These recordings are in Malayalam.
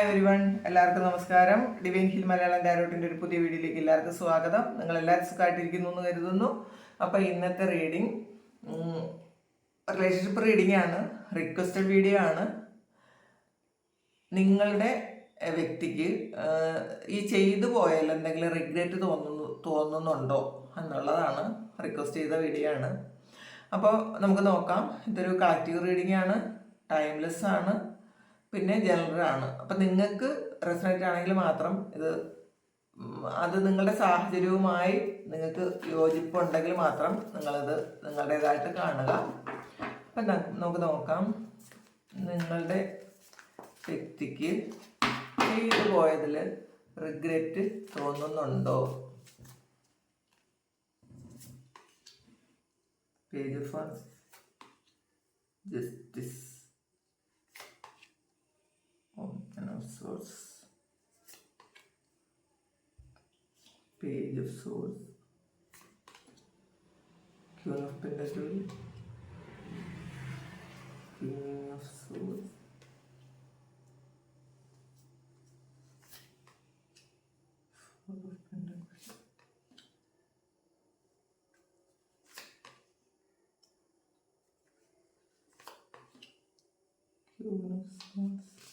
ഹായ് ഒരുവൺ എല്ലാവർക്കും നമസ്കാരം. ഡിവൈൻ ഹിൽ മലയാളം ഡയറോട്ടിന്റെ ഒരു പുതിയ വീഡിയോയിലേക്ക് എല്ലാവർക്കും സ്വാഗതം. നിങ്ങൾ എല്ലാവരും സുഖമായിട്ടിരിക്കുന്നു എന്ന് കരുതുന്നു. അപ്പോൾ ഇന്നത്തെ റീഡിങ് റിലേഷൻഷിപ്പ് റീഡിംഗ് ആണ്. റിക്വസ്റ്റഡ് വീഡിയോ ആണ്. നിങ്ങളുടെ വ്യക്തിക്ക് ഈ ചെയ്തു പോയാൽ എന്തെങ്കിലും റിഗ്രറ്റ് തോന്നുന്നു തോന്നുന്നുണ്ടോ എന്നുള്ളതാണ് റിക്വസ്റ്റ് ചെയ്ത വീഡിയോ ആണ്. അപ്പോൾ നമുക്ക് നോക്കാം. ഇതൊരു കളക്റ്റീവ് റീഡിംഗ് ആണ്. ടൈംലെസ് ആണ്. പിന്നെ ജനറൽ ആണ് അപ്പം നിങ്ങൾക്ക് റെസണേറ്റ് ആണെങ്കിൽ മാത്രം ഇത് അത് നിങ്ങളുടെ സാഹചര്യവുമായി നിങ്ങൾക്ക് യോജിപ്പുണ്ടെങ്കിൽ മാത്രം നിങ്ങളത് നിങ്ങളുടേതായിട്ട് കാണുക. അപ്പം നമുക്ക് നോക്കാം. നിങ്ങളുടെ വ്യക്തിക്ക് ചെയ്തു പോയതിൽ റിഗ്രറ്റ് തോന്നുന്നുണ്ടോ? Page four justice Open of source. Page of source. Queen of Pentacle. King of Swords. Four of Pentacles. Queen of Swords.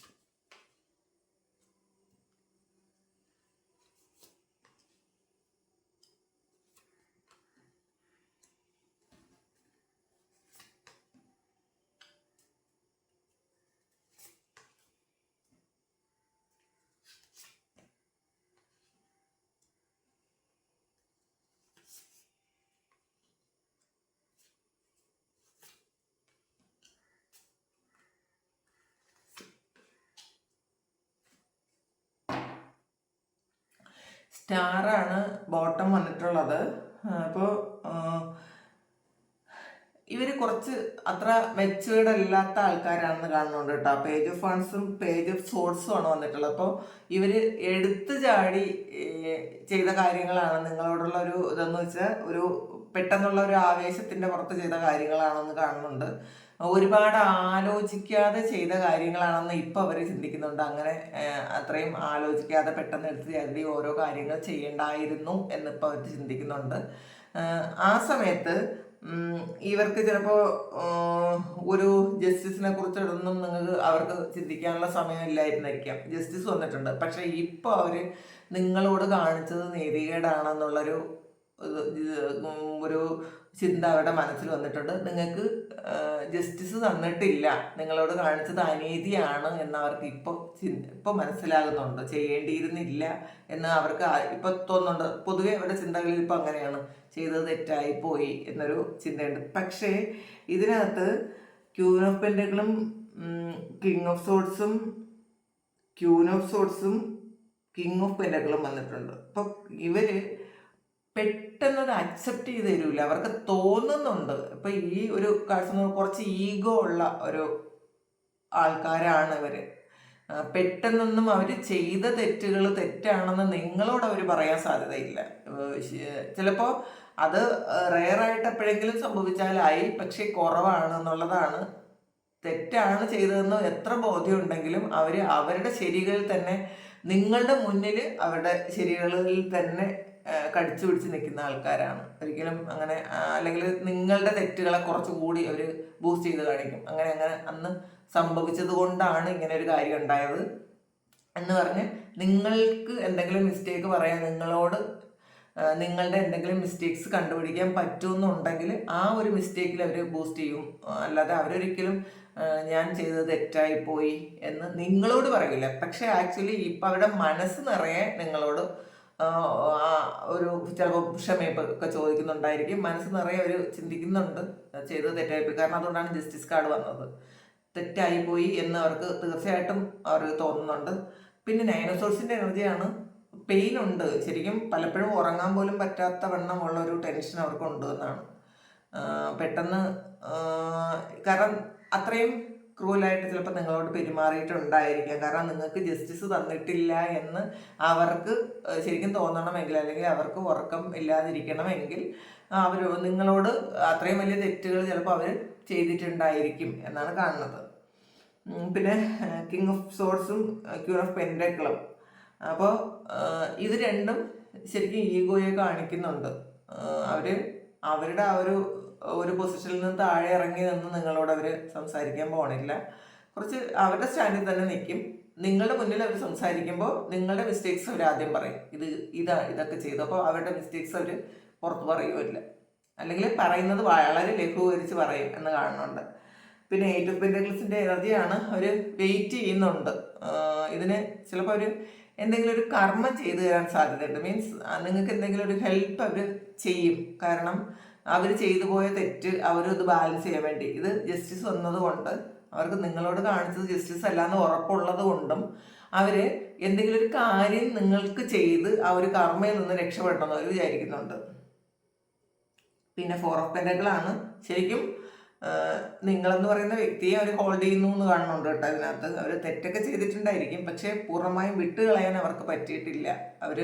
സ്റ്റാറാണ് ബോട്ടം വന്നിട്ടുള്ളത്. അപ്പോൾ ഇവർ കുറച്ച് അത്ര മെച്ചുവേർഡ് അല്ലാത്ത ആൾക്കാരാണെന്ന് കാണുന്നുണ്ട് കേട്ടോ. പേജ് ഓഫ് ഫണ്ട്സും പേജ് ഓഫ് സോർട്സും ആണ് വന്നിട്ടുള്ളത്. അപ്പോൾ ഇവർ എടുത്തു ചാടി ചെയ്ത കാര്യങ്ങളാണ് നിങ്ങളോടുള്ള ഒരു ഇതെന്ന് വെച്ചാൽ ഒരു പെട്ടെന്നുള്ള ഒരു ആവേശത്തിന്റെ പുറത്ത് ചെയ്ത കാര്യങ്ങളാണെന്ന് കാണുന്നുണ്ട്. ഒരുപാട് ആലോചിക്കാതെ ചെയ്ത കാര്യങ്ങളാണെന്ന് ഇപ്പോൾ അവർ ചിന്തിക്കുന്നുണ്ട്. അങ്ങനെ അത്രയും ആലോചിക്കാതെ പെട്ടെന്ന് എടുത്ത് കരുതി ഓരോ കാര്യങ്ങൾ ചെയ്യണ്ടായിരുന്നു എന്നിപ്പോൾ അവർ ചിന്തിക്കുന്നുണ്ട്. ആ സമയത്ത് ഇവർക്ക് ചിലപ്പോൾ ഒരു ജസ്റ്റിസിനെ കുറിച്ചിടൊന്നും നിങ്ങൾക്ക് അവർക്ക് ചിന്തിക്കാനുള്ള സമയമില്ലായിരുന്നിരിക്കാം ജസ്റ്റിസ് വന്നിട്ടുണ്ട്. പക്ഷെ ഇപ്പോൾ അവർ നിങ്ങളോട് കാണിച്ചത് നീതികേടാണെന്നുള്ളൊരു ഒരു ചിന്ത അവരുടെ മനസ്സിൽ വന്നിട്ടുണ്ട്. നിങ്ങൾക്ക് ജസ്റ്റിസ് തന്നിട്ടില്ല. നിങ്ങളോട് കാണിച്ചത് അനീതിയാണ് എന്ന് അവർക്ക് ഇപ്പോൾ ഇപ്പോൾ മനസ്സിലാകുന്നുണ്ട്. ചെയ്യേണ്ടിയിരുന്നില്ല എന്ന് അവർക്ക് ഇപ്പൊ തോന്നുന്നുണ്ട്. പൊതുവെ അവരുടെ ചിന്തകളിൽ ഇപ്പൊ അങ്ങനെയാണ്. ചെയ്തത് തെറ്റായി പോയി എന്നൊരു ചിന്തയുണ്ട്. പക്ഷേ ഇതിനകത്ത് ക്യൂൻ ഓഫ് പെൻഡുകളും കിങ് ഓഫ് സോഡ്സും ക്യൂൻ ഓഫ് സോഡ്സും കിങ് ഓഫ് പെൻഡുകളും വന്നിട്ടുണ്ട്. ഇപ്പൊ ഇവർ പെട്ടെന്ന് അത് അക്സെപ്റ്റ് ചെയ്ത് തരൂല. അവർക്ക് തോന്നുന്നുണ്ട്. ഇപ്പൊ ഈ ഒരു കുറച്ച് ഈഗോ ഉള്ള ഒരു ആൾക്കാരാണ് ഇവർ. പെട്ടെന്നൊന്നും അവർ ചെയ്ത തെറ്റുകൾ തെറ്റാണെന്ന് നിങ്ങളോട് അവർ പറയാൻ സാധ്യതയില്ല. ചിലപ്പോൾ അത് റെയറായിട്ട് എപ്പോഴെങ്കിലും സംഭവിച്ചാലായി പക്ഷെ കുറവാണ് എന്നുള്ളതാണ് തെറ്റാണ് ചെയ്തതെന്ന് എത്ര ബോധ്യമുണ്ടെങ്കിലും അവർ അവരുടെ ശരികളിൽ തന്നെ നിങ്ങളുടെ മുന്നിൽ അവരുടെ ശരികളിൽ തന്നെ കടിച്ചു പിടിച്ച് നിൽക്കുന്ന ആൾക്കാരാണ്. ഒരിക്കലും അങ്ങനെ അല്ലെങ്കിൽ നിങ്ങളുടെ തെറ്റുകളെ കുറച്ചുകൂടി അവർ ബൂസ്റ്റ് ചെയ്ത് കാണിക്കും. അങ്ങനെ അങ്ങനെ അന്ന് സംഭവിച്ചത് കൊണ്ടാണ് ഇങ്ങനെ ഒരു കാര്യം ഉണ്ടായത്. എന്ന് പറഞ്ഞ് നിങ്ങൾക്ക് എന്തെങ്കിലും മിസ്റ്റേക്ക് പറയാൻ നിങ്ങളോട് നിങ്ങളുടെ എന്തെങ്കിലും മിസ്റ്റേക്സ് കണ്ടുപിടിക്കാൻ പറ്റുമെന്നുണ്ടെങ്കിൽ ആ ഒരു മിസ്റ്റേക്കിൽ അവർ ബൂസ്റ്റ് ചെയ്യും. അല്ലാതെ അവരൊരിക്കലും ഞാൻ ചെയ്തത് തെറ്റായി പോയി എന്ന് നിങ്ങളോട് പറയില്ല. പക്ഷേ ആക്ച്വലി ഇപ്പം അവരുടെ മനസ്സ് നിറയെ നിങ്ങളോട് ഒരു ചിലപ്പോൾ ക്ഷമയൊക്കെ ഒക്കെ ചോദിക്കുന്നുണ്ടായിരിക്കും. മനസ്സ് നിറയെ അവർ ചിന്തിക്കുന്നുണ്ട്. ചെയ്തത് തെറ്റായിപ്പോയി. കാരണം അതുകൊണ്ടാണ് ജസ്റ്റിസ് കാർഡ് വന്നത്. തെറ്റായി പോയി എന്ന് അവർക്ക് തീർച്ചയായിട്ടും അവർ തോന്നുന്നുണ്ട്. പിന്നെ നൈനോസോഴ്സിന്റെ എനർജിയാണ്. പെയിൻ ഉണ്ട്. ശരിക്കും പലപ്പോഴും ഉറങ്ങാൻ പോലും പറ്റാത്ത വണ്ണമുള്ള ഒരു ടെൻഷൻ അവർക്കുണ്ട് എന്നാണ്. പെട്ടെന്ന് കാരണം അത്രയും ക്രൂലായിട്ട് ചിലപ്പോൾ നിങ്ങളോട് പെരുമാറിയിട്ടുണ്ടായിരിക്കാം. കാരണം നിങ്ങൾക്ക് ജസ്റ്റിസ് തന്നിട്ടില്ല എന്ന് അവർക്ക് ശരിക്കും തോന്നണമെങ്കിൽ അല്ലെങ്കിൽ അവർക്ക് ഉറക്കം ഇല്ലാതിരിക്കണമെങ്കിൽ അവർ നിങ്ങളോട് അത്രയും വലിയ തെറ്റുകൾ ചിലപ്പോൾ അവർ ചെയ്തിട്ടുണ്ടായിരിക്കും എന്നാണ് കാണുന്നത്. പിന്നെ കിങ് ഓഫ് സോർട്സും ക്യൂൺ ഓഫ് പെൻഡക്കളും അപ്പോൾ ഇത് രണ്ടും ശരിക്കും ഈഗോയെ കാണിക്കുന്നുണ്ട്. അവർ അവരുടെ ആ ഒരു ഒരു പൊസിഷനിൽ നിന്ന് താഴെ ഇറങ്ങി നിന്ന് നിങ്ങളോട് അവർ സംസാരിക്കാൻ പോകണില്ല കുറച്ച് അവരുടെ സ്റ്റാൻഡിൽ തന്നെ നിൽക്കും നിങ്ങളുടെ മുന്നിൽ അവർ സംസാരിക്കുമ്പോൾ നിങ്ങളുടെ മിസ്റ്റേക്സ് അവർ ആദ്യം പറയും. ഇത് ഇതാ ഇതൊക്കെ ചെയ്തു. അപ്പോൾ അവരുടെ മിസ്റ്റേക്സ് അവർ പുറത്ത് പറയുമില്ല അല്ലെങ്കിൽ പറയുന്നത് വളരെ ലഘൂകരിച്ച് പറയും എന്ന് കാണുന്നുണ്ട്. പിന്നെ എയ്റ്റ് ഓഫ് എനർജിയാണ് അവർ വെയിറ്റ് ചെയ്യുന്നുണ്ട്. ഇതിന് ചിലപ്പോൾ അവർ എന്തെങ്കിലും ഒരു കർമ്മം ചെയ്തു തരാൻ സാധ്യതയുണ്ട്. മീൻസ് നിങ്ങൾക്ക് എന്തെങ്കിലും ഒരു ഹെൽപ്പ് അവർ ചെയ്യും. കാരണം അവർ ചെയ്തു പോയ തെറ്റ് അവരത് ബാലൻസ് ചെയ്യാൻ വേണ്ടി. ഇത് ജസ്റ്റിസ് വന്നതുകൊണ്ട് അവർക്ക് നിങ്ങളോട് കാണിച്ചത് ജസ്റ്റിസ് അല്ല എന്ന് ഉറപ്പുള്ളത് കൊണ്ടും അവർ എന്തെങ്കിലും ഒരു കാര്യം നിങ്ങൾക്ക് ചെയ്ത് ആ ഒരു കർമ്മയിൽ നിന്ന് രക്ഷപ്പെടണമെന്ന് അവർ വിചാരിക്കുന്നുണ്ട്. പിന്നെ ഫോർ ഓഫ് പെൻഡകളാണ് ശരിക്കും നിങ്ങളെന്ന് പറയുന്ന വ്യക്തിയെ അവർ ഹോൾഡ് ചെയ്യുന്നു എന്ന് കാണുന്നുണ്ട് കേട്ടോ അതിനകത്ത്. അവർ തെറ്റൊക്കെ ചെയ്തിട്ടുണ്ടായിരിക്കും. പക്ഷേ പൂർണമായും വിട്ടുകളയാൻ അവർക്ക് പറ്റിയിട്ടില്ല. അവർ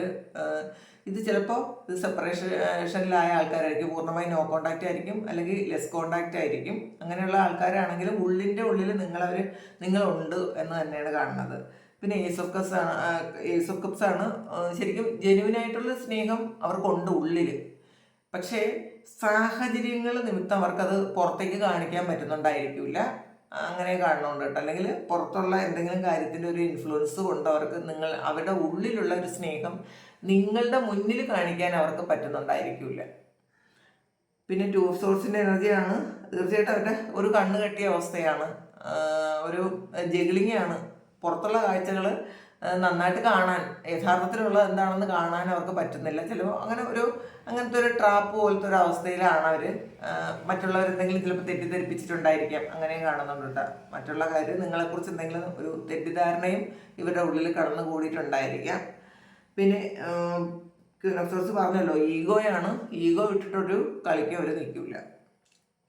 ഇത് ചിലപ്പോൾ ഇത് സെപ്പറേഷനിലായ ആൾക്കാരായിരിക്കും. പൂർണമായും നോ കോണ്ടാക്റ്റ് ആയിരിക്കും. അല്ലെങ്കിൽ ലെസ് കോണ്ടാക്റ്റ് ആയിരിക്കും. അങ്ങനെയുള്ള ആൾക്കാരാണെങ്കിലും ഉള്ളിന്റെ ഉള്ളിൽ നിങ്ങളവർ നിങ്ങളുണ്ട് എന്ന് തന്നെയാണ് കാണുന്നത്. പിന്നെ ഏസ് ഓഫ് കപ്സ് ആണ് ഏസ് ഓഫ് കപ്സ് ആണ് ശരിക്കും ജെനുവിൻ ആയിട്ടുള്ള സ്നേഹം അവർക്കുണ്ട് ഉള്ളിൽ പക്ഷേ സാഹചര്യങ്ങൾ നിമിത്തം അവർക്കത് പുറത്തേക്ക് കാണിക്കാൻ പറ്റുന്നുണ്ടായിരിക്കില്ല. അങ്ങനെ കാണുന്നുണ്ട് കേട്ടോ. അല്ലെങ്കിൽ പുറത്തുള്ള എന്തെങ്കിലും കാര്യത്തിന്റെ ഒരു ഇൻഫ്ലുവൻസ് കൊണ്ട് അവർക്ക് നിങ്ങൾ അവരുടെ ഉള്ളിലുള്ള ഒരു സ്നേഹം നിങ്ങളുടെ മുന്നിൽ കാണിക്കാൻ അവർക്ക് പറ്റുന്നുണ്ടായിരിക്കില്ല. പിന്നെ ടൂ സോഴ്സിന്റെ എനർജിയാണ് തീർച്ചയായിട്ടും അവരുടെ ഒരു കണ്ണ് കെട്ടിയ അവസ്ഥയാണ്. ഒരു ജഗിളിംഗ് ആണ്. പുറത്തുള്ള കാഴ്ചകൾ നന്നായിട്ട് കാണാൻ യഥാർത്ഥത്തിലുള്ള എന്താണെന്ന് കാണാൻ അവർക്ക് പറ്റുന്നില്ല. ചിലപ്പോൾ അങ്ങനെ ഒരു അങ്ങനത്തെ ഒരു ട്രാപ്പ് പോലത്തെ ഒരു അവസ്ഥയിലാണ് അവർ മറ്റുള്ളവർ എന്തെങ്കിലും ചിലപ്പോൾ തെറ്റിദ്ധരിപ്പിച്ചിട്ടുണ്ടായിരിക്കാം. അങ്ങനെയും കാണുന്നുണ്ട് മറ്റുള്ള കാര്യം നിങ്ങളെക്കുറിച്ച് എന്തെങ്കിലും ഒരു തെറ്റിദ്ധാരണയും ഇവരുടെ ഉള്ളിൽ കടന്നു കൂടിയിട്ടുണ്ടായിരിക്കാം പിന്നെ സോഴ്സ് പറഞ്ഞല്ലോ ഈഗോയാണ്. ഈഗോ വിട്ടിട്ടൊരു കളിക്ക് അവർ നിൽക്കില്ല.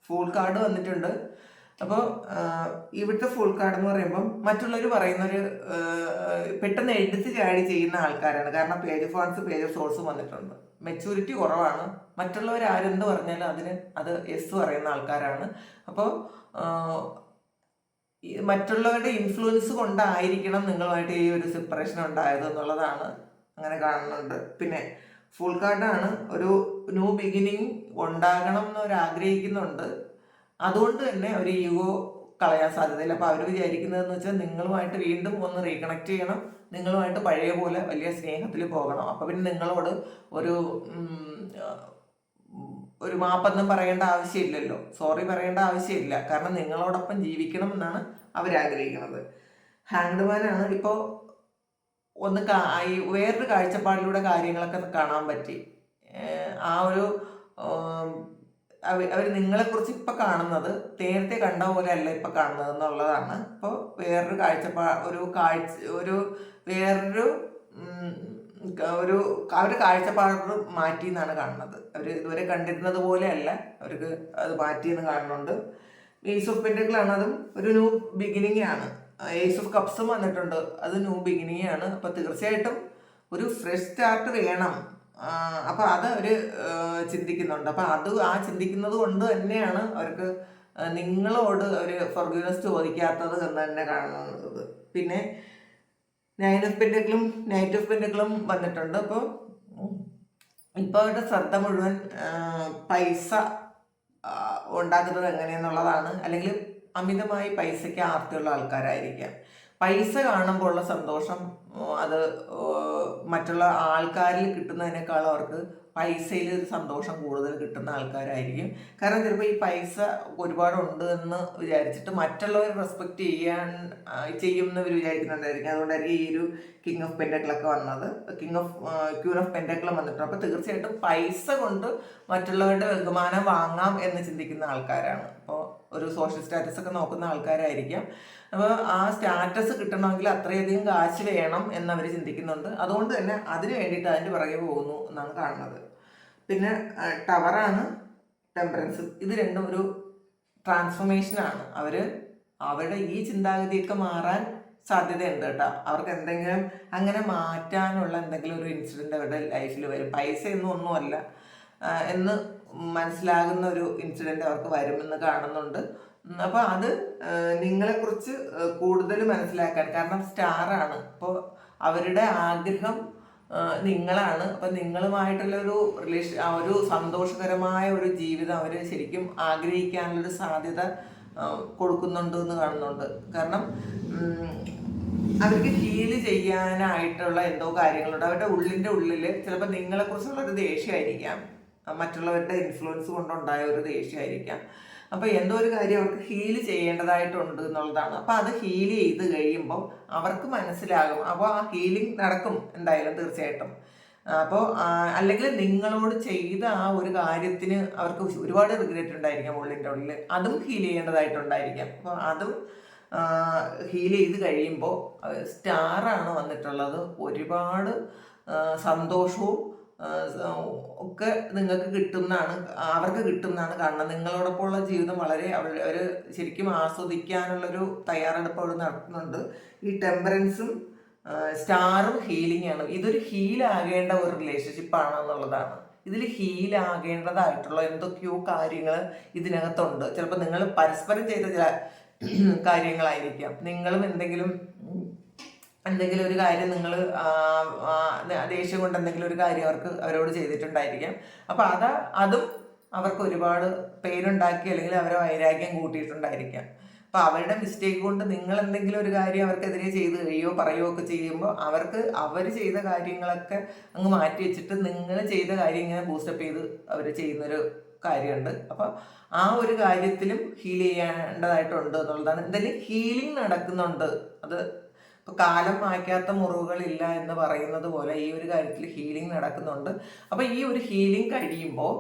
ഫുൾ കാർഡ് വന്നിട്ടുണ്ട്. അപ്പോൾ ഇവിടുത്തെ ഫുൾ കാർഡ് എന്ന് പറയുമ്പം മറ്റുള്ളവർ പറയുന്നൊരു പെട്ടെന്ന് എടുത്ത് ചാടി ചെയ്യുന്ന ആൾക്കാരാണ്. കാരണം പേജ് ഫോൺസ് പേജ് സോഴ്സ് വന്നിട്ടുണ്ട്. മെച്ചൂരിറ്റി കുറവാണ്. മറ്റുള്ളവർ ആരെന്ത് പറഞ്ഞാലും അതിന് അത് എസ് പറയുന്ന ആൾക്കാരാണ്. അപ്പോൾ മറ്റുള്ളവരുടെ ഇൻഫ്ലുവൻസ് കൊണ്ടായിരിക്കണം നിങ്ങളുമായിട്ട് ഈ ഒരു സെപ്പറേഷൻ ഉണ്ടായത് എന്നുള്ളതാണ് അങ്ങനെ കാണുന്നുണ്ട്. പിന്നെ ഫുൾ കാർഡാണ് ഒരു ന്യൂ ബിഗിനിങ് ഉണ്ടാകണം എന്ന് ആഗ്രഹിക്കുന്നുണ്ട്. അതുകൊണ്ട് തന്നെ ഒരു ഈഗോ കളയാൻ സാധ്യതയില്ല. അപ്പോൾ അവർ വിചാരിക്കുന്നതെന്ന് വെച്ചാൽ നിങ്ങളുമായിട്ട് വീണ്ടും ഒന്ന് റീകണക്ട് ചെയ്യണം. നിങ്ങളുമായിട്ട് പഴയ പോലെ വലിയ സ്നേഹത്തിൽ പോകണം. അപ്പോൾ പിന്നെ നിങ്ങളോട് ഒരു ഒരു മാപ്പൊന്നും പറയേണ്ട ആവശ്യമില്ലല്ലോ. സോറി പറയേണ്ട ആവശ്യമില്ല. കാരണം നിങ്ങളോടൊപ്പം ജീവിക്കണം എന്നാണ് അവരാഗ്രഹിക്കുന്നത്. ഹാൻഡ്മാനാണ് ഇപ്പോൾ ഒന്ന് ഈ വേറൊരു കാഴ്ചപ്പാടിലൂടെ കാര്യങ്ങളൊക്കെ കാണാൻ പറ്റി. ആ ഒരു അവർ നിങ്ങളെക്കുറിച്ച് ഇപ്പൊ കാണുന്നത് നേരത്തെ കണ്ട പോലെ അല്ല ഇപ്പൊ കാണുന്നത് എന്നുള്ളതാണ്. ഇപ്പോൾ വേറൊരു കാഴ്ചപ്പാ ഒരു കാഴ്ച ഒരു വേറൊരു ഒരു അവരുടെ കാഴ്ചപ്പാട് മാറ്റി എന്നാണ് കാണുന്നത്. അവർ ഇതുവരെ കണ്ടിരുന്നത് പോലെ അല്ല അവർക്ക് അത് മാറ്റിയെന്ന് കാണുന്നുണ്ട്. ഏസ് ഓഫ് പെന്റക്കിളാണ് അതും ഒരു ന്യൂ ബിഗിനിങ് ആണ്. ഏസ് ഓഫ് കപ്സും വന്നിട്ടുണ്ട്. അത് ന്യൂ ബിഗിനിങ് ആണ്. അപ്പോൾ തീർച്ചയായിട്ടും ഒരു ഫ്രഷ് സ്റ്റാർട്ട് വേണം. അപ്പോൾ അത് അവർ ചിന്തിക്കുന്നുണ്ട്. അപ്പോൾ അത് ആ ചിന്തിക്കുന്നത് കൊണ്ട് തന്നെയാണ് അവർക്ക് നിങ്ങളോട് ഒരു ഫർഗ്യൂനസ് ചോദിക്കാത്തത് എന്ന് തന്നെ കാണുന്നത്. പിന്നെ നൈൻ ഓഫ് പെൻഡക്കിളും നൈറ്റ് ഓഫ് പെൻഡക്കിളും വന്നിട്ടുണ്ട്. അപ്പോൾ ഇപ്പോൾ അവരുടെ ശ്രദ്ധ മുഴുവൻ പൈസ ഉണ്ടാക്കുന്നത് എങ്ങനെയെന്നുള്ളതാണ്. അല്ലെങ്കിൽ അമിതമായി പൈസയ്ക്ക് ആർത്തിയുള്ള ആൾക്കാരായിരിക്കാം. പൈസ കാണുമ്പോൾ ഉള്ള സന്തോഷം അത് മറ്റുള്ള ആൾക്കാരിൽ കിട്ടുന്നതിനേക്കാൾ അവർക്ക് പൈസയിൽ ഒരു സന്തോഷം കൂടുതൽ കിട്ടുന്ന ആൾക്കാരായിരിക്കും. കാരണം ചിലപ്പോൾ ഈ പൈസ ഒരുപാടുണ്ട് എന്ന് വിചാരിച്ചിട്ട് മറ്റുള്ളവർ റെസ്പെക്റ്റ് ചെയ്യാൻ ചെയ്യുമെന്ന് വിചാരിക്കുന്നുണ്ടായിരിക്കും. അതുകൊണ്ടായിരിക്കും ഈ ഒരു കിങ് ഓഫ് പെൻഡക്കിളൊക്കെ വന്നത്. കിങ് ഓഫ് ക്യൂൻ ഓഫ് പെൻഡക്കിളും വന്നിട്ടുണ്ട്. അപ്പോൾ തീർച്ചയായിട്ടും പൈസ കൊണ്ട് മറ്റുള്ളവരുടെ ബഹുമാനം വാങ്ങാം എന്ന് ചിന്തിക്കുന്ന ആൾക്കാരാണ്. അപ്പോൾ ഒരു സോഷ്യൽ സ്റ്റാറ്റസ് ഒക്കെ നോക്കുന്ന ആൾക്കാരായിരിക്കാം. അപ്പോൾ ആ സ്റ്റാറ്റസ് കിട്ടണമെങ്കിൽ അത്രയധികം കാശ് വേണം എന്നവർ ചിന്തിക്കുന്നുണ്ട്. അതുകൊണ്ട് തന്നെ അതിന് വേണ്ടിയിട്ട് അതിന്റെ പുറകെ പോകുന്നു എന്നാണ് കാണുന്നത്. പിന്നെ ടവറാണ് ടെമ്പറൻസ്. ഇത് രണ്ടും ഒരു ട്രാൻസ്ഫോർമേഷനാണ് അവർ അവരുടെ ഈ ചിന്താഗതിയൊക്കെ മാറാൻ സാധ്യതയുണ്ട് കേട്ടോ. അവർക്ക് എന്തെങ്കിലും അങ്ങനെ മാറ്റാനുള്ള എന്തെങ്കിലും ഒരു ഇൻസിഡന്റ് അവരുടെ ലൈഫിൽ വരും. പൈസയൊന്നും ഒന്നുമല്ല എന്ന് മനസ്സിലാകുന്ന ഒരു ഇൻസിഡന്റ് അവർക്ക് വരുമെന്ന് കാണുന്നുണ്ട്. ഉം, അപ്പൊ അത് നിങ്ങളെ കുറിച്ച് കൂടുതൽ മനസ്സിലാക്കാൻ. കാരണം സ്റ്റാറാണ്. അപ്പോൾ അവരുടെ ആഗ്രഹം നിങ്ങളാണ്. അപ്പൊ നിങ്ങളുമായിട്ടുള്ള ഒരു റിലേഷൻ ഒരു സന്തോഷകരമായ ഒരു ജീവിതം അവർ ശരിക്കും ആഗ്രഹിക്കാനുള്ളൊരു സാധ്യത കൊടുക്കുന്നുണ്ട് എന്ന് കാണുന്നുണ്ട്. കാരണം അവർക്ക് ഹീൽ ചെയ്യാനായിട്ടുള്ള എന്തോ കാര്യങ്ങളുണ്ട്. അവരുടെ ഉള്ളിന്റെ ഉള്ളിൽ ചിലപ്പോൾ നിങ്ങളെക്കുറിച്ചുള്ള ഒരു ദേഷ്യമായിരിക്കാം മറ്റുള്ളവരുടെ ഇൻഫ്ലുവൻസ് കൊണ്ടുണ്ടായ ഒരു ദേഷ്യമായിരിക്കാം അപ്പോൾ എന്തോ ഒരു കാര്യം അവർക്ക് ഹീൽ ചെയ്യേണ്ടതായിട്ടുണ്ട് എന്നുള്ളതാണ്. അപ്പോൾ അത് ഹീൽ ചെയ്ത് കഴിയുമ്പോൾ അവർക്ക് മനസ്സിലാകും. അപ്പോൾ ആ ഹീലിംഗ് നടക്കും എന്തായാലും തീർച്ചയായിട്ടും. അപ്പോൾ അല്ലെങ്കിൽ നിങ്ങളോട് ചെയ്ത ആ ഒരു കാര്യത്തിന് അവർക്ക് ഒരുപാട് റിഗ്രറ്റ് ഉണ്ടായിരിക്കാം ഉള്ളിന്റെ ഉള്ളിൽ. അതും ഹീൽ ചെയ്യേണ്ടതായിട്ടുണ്ടായിരിക്കാം. അപ്പോൾ അതും ഹീൽ ചെയ്ത് കഴിയുമ്പോൾ സ്റ്റാറാണ് വന്നിട്ടുള്ളത്. ഒരുപാട് സന്തോഷവും ഒക്കെ നിങ്ങൾക്ക് കിട്ടുന്നതാണ് അവർക്ക് കിട്ടുന്നതാണ് കാണുന്നത്. നിങ്ങളോടൊപ്പമുള്ള ജീവിതം വളരെ അവർ അവർ ശരിക്കും ആസ്വദിക്കാനുള്ളൊരു തയ്യാറെടുപ്പ് അവർ നടത്തുന്നുണ്ട്. ഈ ടെമ്പറൻസും സ്റ്റാറും ഹീലിംഗ് ആണ്. ഇതൊരു ഹീലാകേണ്ട ഒരു റിലേഷൻഷിപ്പാണ് എന്നുള്ളതാണ് ഇതിൽ ഹീലാകേണ്ടതായിട്ടുള്ള എന്തൊക്കെയോ കാര്യങ്ങൾ ഇതിനകത്തുണ്ട്. ചിലപ്പോൾ നിങ്ങൾ പരസ്പരം ചെയ്ത ചില കാര്യങ്ങളായിരിക്കാം. നിങ്ങളും എന്തെങ്കിലും എന്തെങ്കിലും ഒരു കാര്യം നിങ്ങൾ ദേഷ്യം കൊണ്ട് എന്തെങ്കിലും ഒരു കാര്യം അവർക്ക് അവരോട് ചെയ്തിട്ടുണ്ടായിരിക്കാം. അപ്പോൾ അത് അതും അവർക്ക് ഒരുപാട് പേരുണ്ടാക്കി അല്ലെങ്കിൽ അവരെ വൈരാഗ്യം കൂട്ടിയിട്ടുണ്ടായിരിക്കാം. അപ്പോൾ അവരുടെ മിസ്റ്റേക്ക് കൊണ്ട് നിങ്ങൾ എന്തെങ്കിലും ഒരു കാര്യം അവർക്കെതിരെ ചെയ്ത് കഴിയോ പറയുകയോ ഒക്കെ ചെയ്യുമ്പോൾ അവർക്ക് അവർ ചെയ്ത കാര്യങ്ങളൊക്കെ അങ്ങ് മാറ്റി വെച്ചിട്ട് നിങ്ങൾ ചെയ്ത കാര്യം ഇങ്ങനെ ബൂസ്റ്റപ്പ് ചെയ്ത് അവർ ചെയ്യുന്നൊരു കാര്യമുണ്ട്. അപ്പോൾ ആ ഒരു കാര്യത്തിലും ഹീൽ ചെയ്യേണ്ടതായിട്ടുണ്ട് എന്നുള്ളതാണ്. എന്തായാലും ഹീലിംഗ് നടക്കുന്നുണ്ട്. അത് ഇപ്പോൾ കാലം മായ്ക്കാത്ത മുറിവുകളില്ല എന്ന് പറയുന്നത് പോലെ ഈ ഒരു കാര്യത്തിൽ ഹീലിംഗ് നടക്കുന്നുണ്ട്. അപ്പോൾ ഈ ഒരു ഹീലിംഗ് കഴിയുമ്പോൾ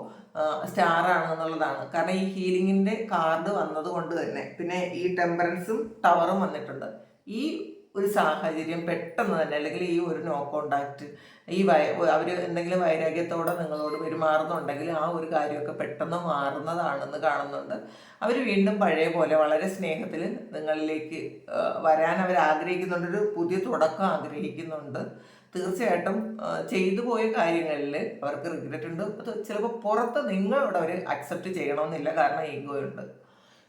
സ്റ്റാർ ആണ് എന്നുള്ളതാണ് കാരണം ഈ ഹീലിംഗിന്റെ കാർഡ് വന്നത് കൊണ്ട് തന്നെ. പിന്നെ ഈ ടെമ്പറൻസും ടവറും വന്നിട്ടുണ്ട്. ഈ ഒരു സാഹചര്യം പെട്ടെന്ന് തന്നെ അല്ലെങ്കിൽ ഈ ഒരു നോ കോണ്ടാക്ട് ഈ വൈ അവർ എന്തെങ്കിലും വൈരാഗ്യത്തോടെ നിങ്ങളോട് പെരുമാറുന്നുണ്ടെങ്കിൽ ആ ഒരു കാര്യമൊക്കെ പെട്ടെന്ന് മാറുന്നതാണെന്ന് കാണുന്നുണ്ട്. അവർ വീണ്ടും പഴയ പോലെ വളരെ സ്നേഹത്തിൽ നിങ്ങളിലേക്ക് വരാൻ അവർ ആഗ്രഹിക്കുന്നുണ്ട്. ഒരു പുതിയ തുടക്കം ആഗ്രഹിക്കുന്നുണ്ട്. തീർച്ചയായിട്ടും ചെയ്തു പോയ കാര്യങ്ങളിൽ അവർക്ക് റിഗ്രറ്റ് ഉണ്ട്. അത് ചിലപ്പോൾ പുറത്ത് നിങ്ങളോട് അവർ അക്സെപ്റ്റ് ചെയ്യണമെന്നില്ല. കാരണം ഈഗോ ഉണ്ട്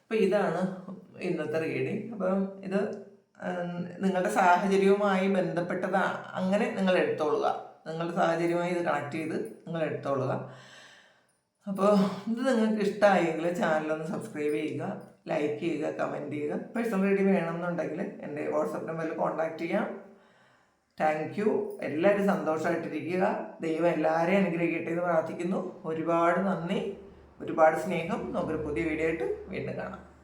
അപ്പോൾ ഇതാണ് ഇന്നത്തെ റീഡിങ് അപ്പം ഇത് നിങ്ങളുടെ സാഹചര്യവുമായി ബന്ധപ്പെട്ടത് അങ്ങനെ നിങ്ങൾ എടുത്തോളുക. നിങ്ങളുടെ സാഹചര്യവുമായി ഇത് കണക്ട് ചെയ്ത് നിങ്ങൾ എടുത്തോളുക. അപ്പോൾ ഇത് നിങ്ങൾക്ക് ഇഷ്ടമായെങ്കിൽ ചാനലൊന്ന് സബ്സ്ക്രൈബ് ചെയ്യുക ലൈക്ക് ചെയ്യുക കമന്റ് ചെയ്യുക. പേഴ്സണൽ റീഡിങ് വേണമെന്നുണ്ടെങ്കിൽ എന്റെ വാട്സപ്പ് നമ്പറിൽ കോൺടാക്ട് ചെയ്യാം. താങ്ക് യു എല്ലാവരും സന്തോഷമായിട്ടിരിക്കുക. ദൈവം എല്ലാവരെയും അനുഗ്രഹിക്കട്ടെ എന്ന് പ്രാർത്ഥിക്കുന്നു. ഒരുപാട് നന്ദി. ഒരുപാട് സ്നേഹം. നമുക്കൊരു പുതിയ വീഡിയോ ആയിട്ട് വീണ്ടും കാണാം.